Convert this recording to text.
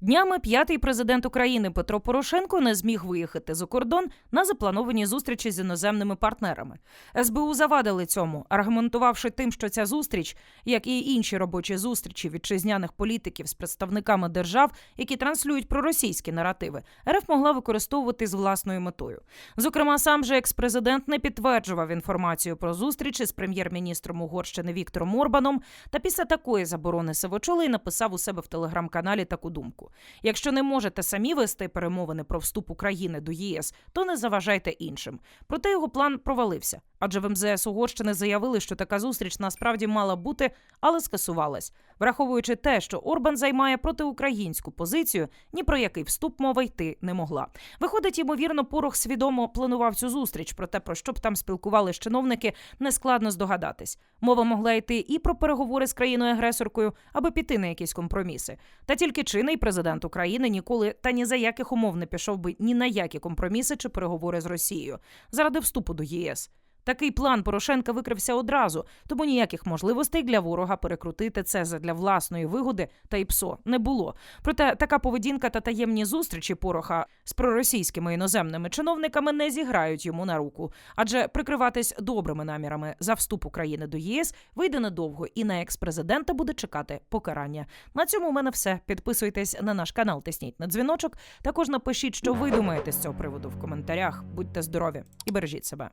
Днями п'ятий президент України Петро Порошенко не зміг виїхати за кордон на заплановані зустрічі з іноземними партнерами. СБУ завадили цьому, аргументувавши тим, що ця зустріч, як і інші робочі зустрічі вітчизняних політиків з представниками держав, які транслюють проросійські наративи, РФ могла використовувати з власною метою. Зокрема, сам же екс-президент не підтверджував інформацію про зустрічі з прем'єр-міністром Угорщини Віктором Орбаном. Та після такої заборони Сивочолий написав у себе в телеграм-каналі таку думку: якщо не можете самі вести перемовини про вступ України до ЄС, то не заважайте іншим. Проте його план провалився. Адже в МЗС Угорщини заявили, що така зустріч насправді мала бути, але скасувалась. Враховуючи те, що Орбан займає протиукраїнську позицію, ні про який вступ мова йти не могла. Виходить, ймовірно, Порох свідомо планував цю зустріч, проте про що б там спілкувались чиновники, нескладно здогадатись. Мова могла йти і про переговори з країною-агресоркою, аби піти на якісь компроміси. Та тільки чинний президент України ніколи та ні за яких умов не пішов би ні на які компроміси чи переговори з Росією заради вступу до ЄС. Такий план Порошенка викрився одразу, тому ніяких можливостей для ворога перекрутити це задля власної вигоди та й ПСО не було. Проте така поведінка та таємні зустрічі Пороха з проросійськими іноземними чиновниками не зіграють йому на руку, адже прикриватись добрими намірами за вступ України до ЄС вийде недовго, і на екс-президента буде чекати покарання. На цьому у мене все. Підписуйтесь на наш канал, тисніть на дзвіночок. Також напишіть, що ви думаєте з цього приводу в коментарях. Будьте здорові і бережіть себе.